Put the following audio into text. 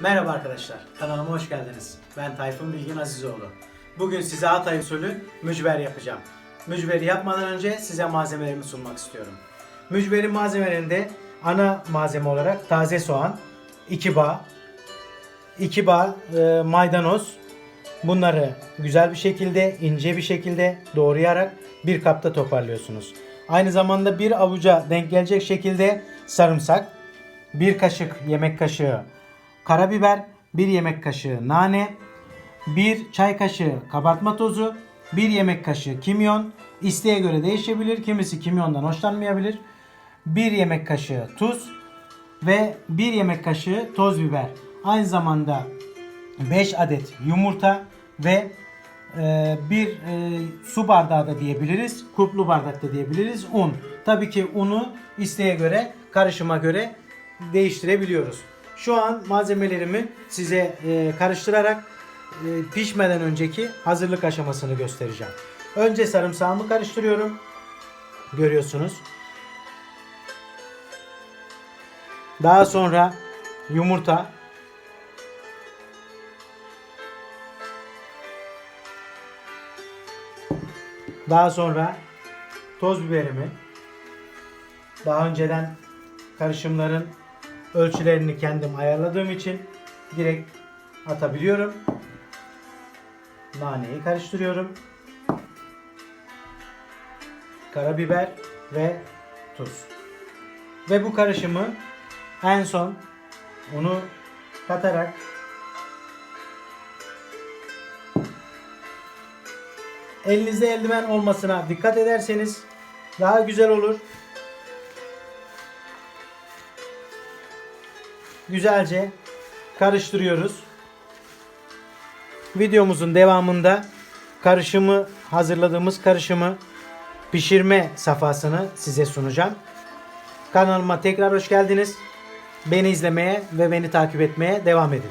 Merhaba arkadaşlar, kanalıma hoş geldiniz. Ben Tayfun Bilgin Azizoğlu. Bugün size Hatay usulü mücver yapacağım. Mücveri yapmadan önce size malzemelerimi sunmak istiyorum. Mücverin malzemelerinde ana malzeme olarak taze soğan, 2 bağ, 2 bağ e, maydanoz. Bunları güzel bir şekilde, ince bir şekilde doğrayarak bir kapta toparlıyorsunuz. Aynı zamanda bir avuca denk gelecek şekilde sarımsak, bir kaşık yemek kaşığı karabiber, bir yemek kaşığı nane, bir çay kaşığı kabartma tozu, bir yemek kaşığı kimyon, isteğe göre değişebilir. Kimisi kimyondan hoşlanmayabilir. Bir yemek kaşığı tuz ve bir yemek kaşığı toz biber. Aynı zamanda 5 adet yumurta ve e, bir e, su bardağı da diyebiliriz. Kuplu bardak da diyebiliriz. Un. Tabii ki unu isteğe göre, karışıma göre değiştirebiliyoruz. Şu an malzemelerimi size e, karıştırarak e, pişmeden önceki hazırlık aşamasını göstereceğim. Önce sarımsağımı karıştırıyorum. Görüyorsunuz. Daha sonra yumurta, Daha sonra toz biberimi daha önceden karışımların ölçülerini kendim ayarladığım için direkt atabiliyorum. Naneyi karıştırıyorum. Karabiber ve tuz. Ve bu karışımı en son onu katarak Elinizde eldiven olmasına dikkat ederseniz daha güzel olur. Güzelce karıştırıyoruz. Videomuzun devamında karışımı hazırladığımız karışımı pişirme safhasını size sunacağım. Kanalıma tekrar hoş geldiniz. Beni izlemeye ve beni takip etmeye devam edin.